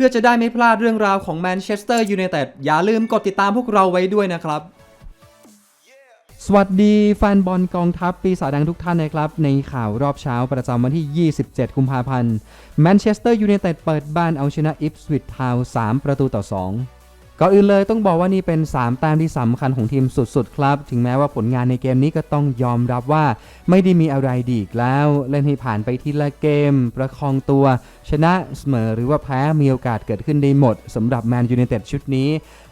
พื่อจะได้ไม่พลาดเรื่องราวของแมนเชสเตอร์ยูไนเต็ดอย่าลืมกดติดตามพวกเราไว้ด้วยนะครับ สวัสดีแฟนบอลกองทัพปีศาจแดงทุกท่านนะครับ ในข่าวรอบเช้าประจำวันที่ 27 กุมภาพันธ์แมนเชสเตอร์ยูไนเต็ดเปิดบ้านเอาชนะอิฟสวิตทาวน์3ประตูต่อ 2 ก่อนอื่นเลยต้องบอกว่านี่เป็น 3 แต้มที่สำคัญของทีมสุดๆ ครับ ถึงแม้ว่าผลงานในเกมนี้ก็ต้องยอมรับว่า ไม่ได้มีอะไรดีอีกแล้ว เล่นให้ผ่านไปทีละเกม ประคองตัว ชนะเสมอหรือว่าแพ้มีโอกาสเกิดขึ้นได้หมดสำหรับแมนยูไนเต็ดชุดนี้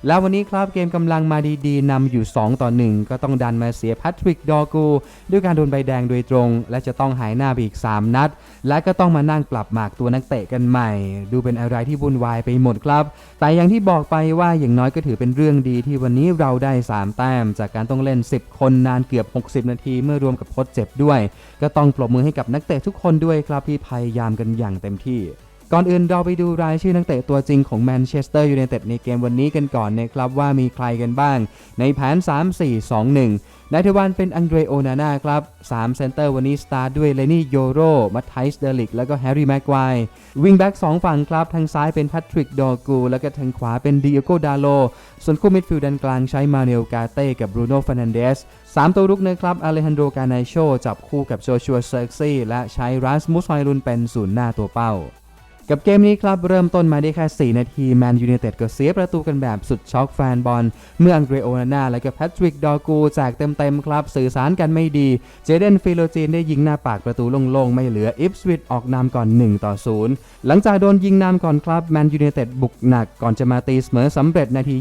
แล้ววันนี้ครับเกมกำลังมาดีๆนำอยู่ 2 ต่อ 1 ก็ต้องดันมาเสียแพทริกดอกูด้วยการโดนใบแดงโดยตรง และจะต้องหายหน้าไปอีก 3 นัด และก็ต้องมานั่งปรับหมากตัวนักเตะกันใหม่ ดูเป็นอะไรที่วุ่นวายไปหมดครับ แต่อย่างที่บอกไปว่าอย่างน้อยก็ถือเป็นเรื่องดีที่วันนี้เราได้ 3 แต้ม จากการต้องเล่น 10 คนนานเกือบ 60 นาทีเมื่อรวมกับโค้ชเจ็บด้วย ก็ต้องปรบมือให้กับนักเตะทุกคนด้วยครับที่พยายามกันอย่างเต็มที่ ก่อนอื่นเราไปดูรายชื่อนักเตะตัวจริงของแมนเชสเตอร์ยูไนเต็ดในเกมวันนี้กันก่อนนะครับว่ามีใครกันบ้าง ในแผน 3-4-2-1 นายทวานเป็นอังเดรโอนาน่าครับ 3 เซนเตอร์วันนี้สตาร์ด้วยเลนี่โยโรมัตไทส์เดลิก แล้วก็แฮร์รี่แม็กไกววิงแบ็ก2ฝั่งครับ ทางซ้ายเป็นแพทริกดอกู แล้วก็ทางขวาเป็นดิเอโกดาโล ส่วนคู่มิดฟิลด์ด้านกลางใช้มาเนลกาเต้กับบรูโน่ฟ e นันเดสสามตัวรุกนะครับอเลฮันโดกาไนโชจับคู่กับโจชัวเซอร์ซี่และใช้รัสมุสไฮรุนเป็นศูนย์หน้าตัวเป้า กับเกมนี้ครับ เริ่มต้นมาได้แค่ 4 นาที แมนยู i นเต็ดก็เสียประตูกันแบบสุดช็อกแฟนบอล เมื่ออังเดรโอนาน่าและก็แพทริกดอกูแจกเต็มๆครับ สื่อสารกันไม่ดี เจเดนฟิโลจีนได้ยิงหน้าปากประตูโล่งๆ ไม่เหลืออิฟสวิตออกนำก่อน 1 ต่อ 0 หลังจากโดนยิงนำก่อนครับแมนยู i นเต็ดบุกหนักก่อนจะมาตีเสมอสำเร็จนาที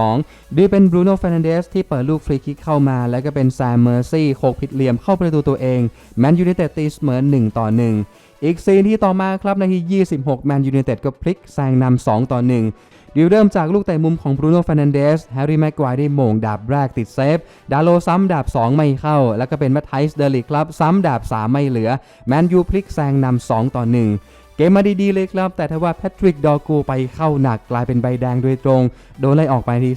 22โดยเป็นบรูโน่ฟ e นันเดสที่เปิดลูกฟรีคิกเข้ามา แล้วก็เป็นแซมเมอร์ซี่โขกผิดเหลี่ยมเข้าประตูตัวเองแมนยู i นเต็ดตีเสมอ1ต่อ1 อีกซีนที่ต่อมาครับนาที 26 แมนยู i นเต็ดก็พลิกแซงนำ2ต่อ 1ดีเริ่มจากลูกเตะมุมของบรูโน่ฟ e นันเดส แฮร์รี่แม็กควายได้โมงดาบแรกติดเซฟ ดาโลซ้ำดาบ 2 ไม่เข้า แล้วก็เป็นแมทไทส์เดลิกครับ ซ้ำดาบ 3 ไม่เหลือ แมนยูพลิกแซงนำ2ต่อ 1เกมมาดีๆเลยครับ แต่ทว่าแพทริกดอกูไปเข้าหนักกลายเป็นใบแดงโดยตรง โดนไล่ออกไปที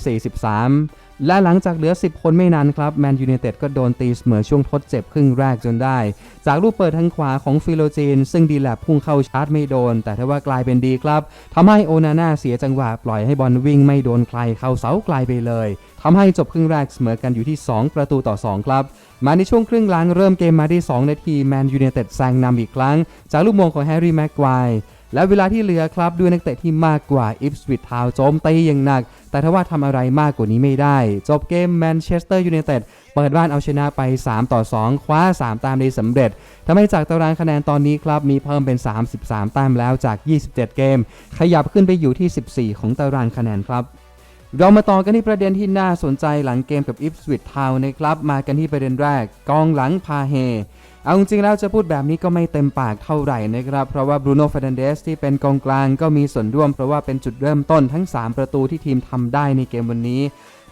43 และหลังจากเหลือ 10 คนไม่นานครับแมนยู i นเต็ดก็โดนตีเสมอช่วงทดเจ็บครึ่งแรกจนได้ จากลูกเปิดทางขวาของฟิโลจีน ซึ่งดีแลบพุ่งเข้าชาร์จไม่โดน แต่ทว่ากลายเป็นดีครับทำให้โอนาน่าเสียจังหวะปล่อยให้บอลวิ่งไม่โดนใครเข้าเสาไกลไปเลยทำให้จบครึ่งแรกเสมอกันอยู่ที่ 2 ประตูต่อ 2 ครับมาในช่วงครึ่งหลังเริ่มเกมมาที่2นาทีแมนยู i นเต็ดแซงนำอีกครั้ง จากลูกมงของแฮร์รี่แม็กควาย และเวลาที่เหลือครับด้วยนักเตะที่มากกว่าอิฟสวิตทาวโจมตีอย่างหนัก แต่ถ้าว่าทำอะไรมากกว่านี้ไม่ได้ จบเกมแมนเชสเตอร์ยูไนเต็ดเปิดบ้านเอาชนะไป 3 ต่อ 2 คว้า 3 ตามได้สำเร็จทำให้จากตารางคะแนนตอนนี้ครับมีเพิ่มเป็น 33 แต้มแล้วจาก 27 เกม ขยับขึ้นไปอยู่ที่ 14 ของตารางคะแนนครับเรามาต่อกันที่ประเด็นที่น่าสนใจหลังเกมกับอิฟสวิตทาวนะครับ มากันที่ประเด็นแรก กองหลังพาเฮ เอาจริงแล้วจะพูดแบบนี้ก็ไม่เต็มปากเท่าไหร่นะครับ เพราะว่าบรูโน่ฟานันเดสที่เป็นกองกลางก็มีส่วนร่วมเพราะว่าเป็นจุดเริ่มต้นทั้ง 3 ประตูที่ทีมทำได้ในเกมวันนี้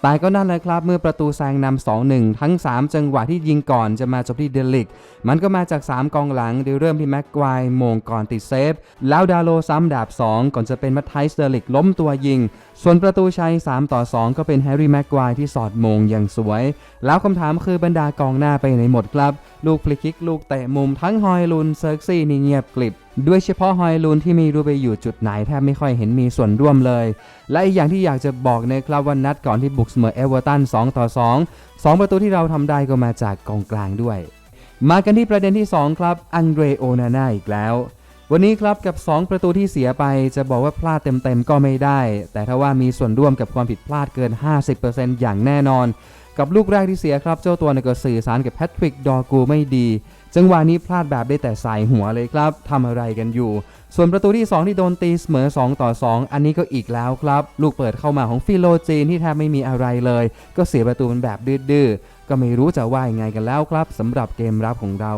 แต่ก็นั่นแหละครับ เมื่อประตูแซงนำ2-1 ทั้ง 3 จังหวะที่ยิงก่อนจะมาจบที่เดลิก มันก็มาจาก 3 กองหลังโดยเริ่มที่แม็กควายมงก่อนติดเซฟ แล้วดาโลซ้ำดาบ 2 ก่อนจะเป็นมัตไทสเดลิกล้มตัวยิง ส่วนประตูชัย 3 ต่อ 2 ก็เป็นแฮร์รี่แม็กควายที่สอดมงอย่างสวย แล้วคำถามคือบรรดากองหน้าไปไหนหมดครับ ลูกฟลิกคิกลูกเตะมุมทั้งฮอยลุนเซิร์กซี่นี่เงียบกลิบ ด้วยเฉพาะฮอยลุนที่ไมีรู้ไปอยู่จุดไหนแทบไม่ค่อยเห็นมีส่วนร่วมเลย และอีกอย่างที่อยากจะบอกนะครับว่านัดก่อนที่บุกเสมอเอเวอร์ตัน2ต่อ 2 2 ประตูที่เราทำได้ก็มาจากกองกลางด้วย มากันที่ประเด็นที่ 2 ครับ อังเดรโอนาน่าอีกแล้ว วันนี้ครับกับ 2 ประตูที่เสียไปจะบอกว่าพลาดเต็มๆก็ไม่ได้ แต่ถ้าว่ามีส่วนร่วมกับความผิดพลาดเกิน 50%อย่างแน่นอน กับลูกแรกที่เสียครับ เจ้าตัวก็สื่อสารกับแพทริกดอกูไม่ดี จังหวะนี้พลาดแบบได้แต่ใส่หัวเลยครับทำอะไรกันอยู่ ส่วนประตูที่ 2 ที่โดนตีเสมอ 2 ต่อ 2 อันนี้ก็อีกแล้วครับ ลูกเปิดเข้ามาของฟิโลจีนที่แทบไม่มีอะไรเลย ก็เสียประตูเป็นแบบดื้อๆก็ไม่รู้จะว่ายังไงกันแล้วครับสำหรับเกมรับของเรา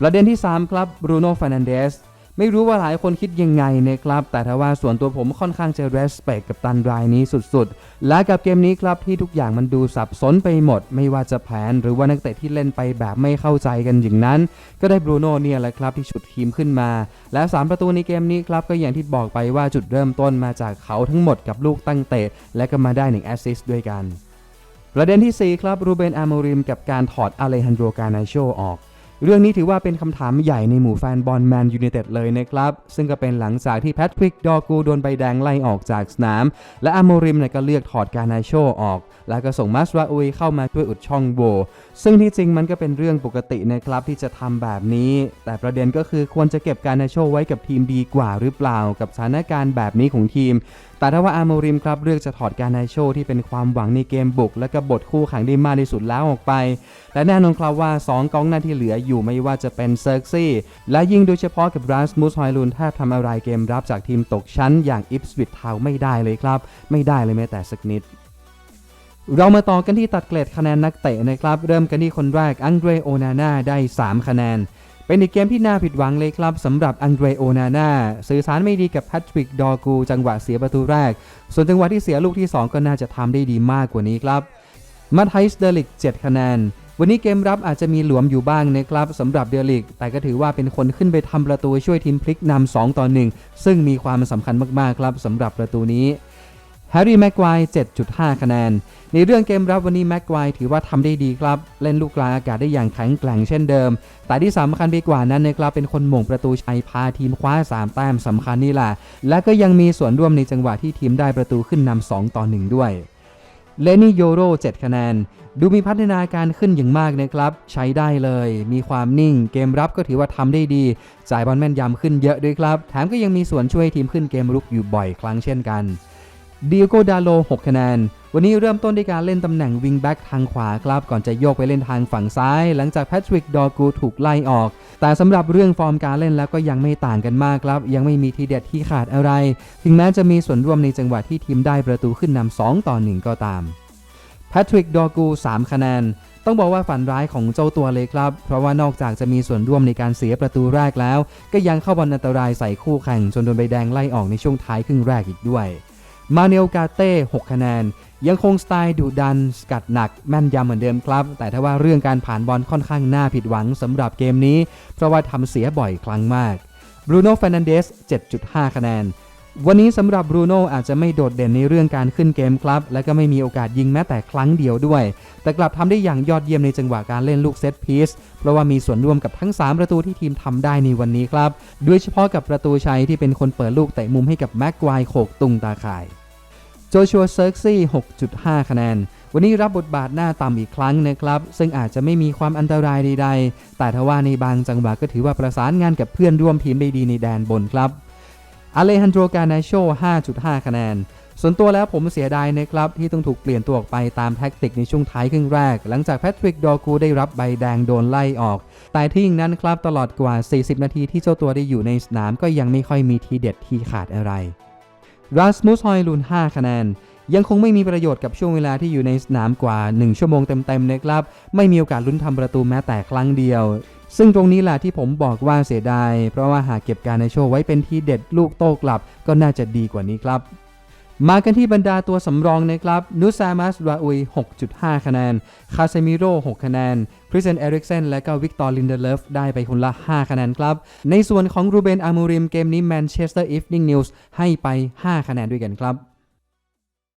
ประเด็นที่ 3 ครับบรูโน่ฟานันเดส ไม่รู้ว่าหลายคนคิดยังไงนะครับ แต่ถ้าว่าส่วนตัวผมค่อนข้างจะ respect กับตันรายนี้สุดๆ และกับเกมนี้ครับที่ทุกอย่างมันดูสับสนไปหมด ไม่ว่าจะแผนหรือว่านักเตะที่เล่นไปแบบไม่เข้าใจกันอย่างนั้น ก็ได้บรูโน่เนี่ยแหละครับที่ฉุดทีมขึ้นมา และ 3 ประตูในเกมนี้ครับก็อย่างที่บอกไปว่าจุดเริ่มต้นมาจากเขาทั้งหมดกับลูกตั้งเตะ และก็มาได้1แอสซิสต์ด้วยกัน ประเด็นที่ 4 ครับรูเบนอาโมริมกับการถอดอเลฮันโดกานาโชออก เรื่องนี้ถือว่าเป็นคำถามใหญ่ในหมู่แฟนบอลแมนยู i นเต็ดเลยนะครับ ซึ่งก็เป็นหลังจากที่แพทริกดอกูโดนใบแดงไล่ออกจากสนาม และอาโมริมเนี่ยก็เลือกถอดการนาโชออก แล้วก็ส่งมัสราอุยเข้ามาช่วยอุดช่องโหว่ซึ่งที่จริงมันก็เป็นเรื่องปกตินะครับที่จะทำแบบนี้ แต่ประเด็นก็คือควรจะเก็บการนาโชไว้กับทีมดีกว่าหรือเปล่า กับสถานการณ์แบบนี้ของทีม แต่ถ้าว่าอาโมริมครับเลือกจะถอดการนโชที่เป็นความหวังในเกมบุก และก็บทคู่แข่งได้มากที่สุดแล้วออกไป และแน่นอนครับว่า 2กองหน้าที่เหลืออยู่ไม่ว่าจะเป็นเซิร์กซี่ และยิ่งโดยเฉพาะกับราสมุสฮอยลุนแทบทำอะไรเกมรับจากทีมตกชั้นอย่างอิปสวิตทาวไม่ได้เลยครับ ไม่ได้เลยแม้แต่สักนิดเรามาต่อกันที่ตัดเกรดคะแนนนักเตะนะครับ เริ่มกันที่คนแรกอังเดรโอนาน่าได้ 3 คะแนน เป็นอีกเกมที่น่าผิดหวังเลยครับสำหรับอังเดรโอนาน่าสื่อสารไม่ดีกับแพทริกดอกู จังหวะเสียประตูแรก ส่วนจังหวะที่เสียลูกที่ 2 ก็น่าจะทำได้ดีมากกว่านี้ครับมาไทส์เดลิก 7 คะแนน วันนี้เกมรับอาจจะมีหลวมอยู่บ้างนะครับสำหรับเดลิก แต่ก็ถือว่าเป็นคนขึ้นไปทำประตูช่วยทีมพลิกนำ2ต่อ1ซึ่งมีความสำคัญมากๆครับสำหรับประตูนี้ แฮร์รี่แม็กควาย7.5 คะแนน ในเรื่องเกมรับวันนี้แม็กควายถือว่าทำได้ดีครับ เล่นลูกกลางอากาศได้อย่างแข็งแกร่งเช่นเดิม แต่ที่สำคัญไปกว่านั้นนะครับเป็นคนหม่งประตูชัยพาทีมคว้า 3 แต้มสำคัญนี่แหละ และก็ยังมีส่วนร่วมในจังหวะที่ทีมได้ประตูขึ้นนำ2ต่อ 1 ด้วยเลนี่โยโร7 คะแนน ดูมีพัฒนาการขึ้นอย่างมากนะครับ ใช้ได้เลย มีความนิ่ง เกมรับก็ถือว่าทำได้ดี จ่ายบอลแม่นยำขึ้นเยอะด้วยครับ แถมก็ยังมีส่วนช่วยทีมขึ้นเกมรุกอยู่บ่อยครั้งเช่นกัน ดิโกดาโล 6 คะแนน วันนี้เริ่มต้นด้วยการเล่นตำแหน่งวิงแบ็กทางขวาครับ ก่อนจะโยกไปเล่นทางฝั่งซ้าย หลังจากแพทริกดอกูถูกไล่ออก แต่สำหรับเรื่องฟอร์มการเล่นแล้วก็ยังไม่ต่างกันมากครับ ยังไม่มีทีเด็ดที่ขาดอะไร ถึงแม้จะมีส่วนร่วมในจังหวะที่ทีมได้ประตูขึ้นนำ2ต่อ1ก็ตามแพทริกดอกู 3 คะแนน ต้องบอกว่าฝันร้ายของเจ้าตัวเลยครับ เพราะว่านอกจากจะมีส่วนร่วมในการเสียประตูแรกแล้ว ก็ยังเข้าบอลอันตรายใส่คู่แข่งจนโดนใบแดงไล่ออกในช่วงท้ายครึ่งแรกอีกด้วย มาเนลกาเต้6คะแนน ยังคงสไตล์ดุดัน สกัดหนักแม่นยำเหมือนเดิมครับ แต่ถ้าว่าเรื่องการผ่านบอลค่อนข้างน่าผิดหวังสำหรับเกมนี้ เพราะว่าทำเสียบ่อยครั้งมากบรูโน่ฟ r น a นเดส7.5 คะแนน วันนี้สำหรับ บรูโน่อาจจะไม่โดดเด่นในเรื่องการขึ้นเกมครับ และก็ไม่มีโอกาสยิงแม้แต่ครั้งเดียวด้วย แต่กลับทำได้อย่างยอดเยี่ยมในจังหวะการเล่นลูกเซตพีซเพราะว่ามีส่วนร่วมกับทั้ง 3 ประตูที่ทีมทำได้ในวันนี้ครับ โดยเฉพาะกับประตูชัยที่เป็นคนเปิดลูกเตะมุมให้กับแม็กควายโขกตุงตาข่าย โจชัวเซิร์กซี่ 6.5 คะแนน วันนี้รับบทบาทหน้าต่ำอีกครั้งนะครับ ซึ่งอาจจะไม่มีความอันตรายใดๆ แต่ทว่าในบางจังหวะก็ถือว่าประสานงานกับเพื่อนร่วมทีมได้ดีในแดนบนครับ อเลฮันโดรกานาโช 5.5 คะแนน ส่วนตัวแล้วผมเสียดายนะครับ ที่ต้องถูกเปลี่ยนตัวออกไปตามแท็กติกในช่วงท้ายครึ่งแรก หลังจากแพทริกดอกูได้รับใบแดงโดนไล่ออก แต่ที่อย่งนั้นครับตลอดกว่า 40 นาทีที่เจ้าตัวได้อยู่ในสนามก็ยังไม่ค่อยมีทีเด็ดที่ขาดอะไร รัสมุสฮอยลุน 5 คะแนน ยังคงไม่มีประโยชน์กับช่วงเวลาที่อยู่ในสนามกว่า 1 ชั่วโมงเต็มๆนะครับ ไม่มีโอกาสลุ้นทำประตูแม้แต่ครั้งเดียว ซึ่งตรงนี้แหละที่ผมบอกว่าเสียดาย เพราะว่าหากเก็บการในโชว์ไว้เป็นทีเด็ดลูกโต้กลับ ก็น่าจะดีกว่านี้ครับ มากันที่บรรดาตัวสำรองนะครับนูซามัสราอุย 6.5 คะแนน คาเซมิโร่ 6 คะแนนคริสเซนเอริกเซนและก็วิกตอร์ลินเดเลฟได้ไปคนละ 5 คะแนนครับ ในส่วนของรูเบนอามูริมเกมนี้แมนเชสเตอร์อีฟนิงนิวส์ให้ไป 5 คะแนนด้วยกันครับ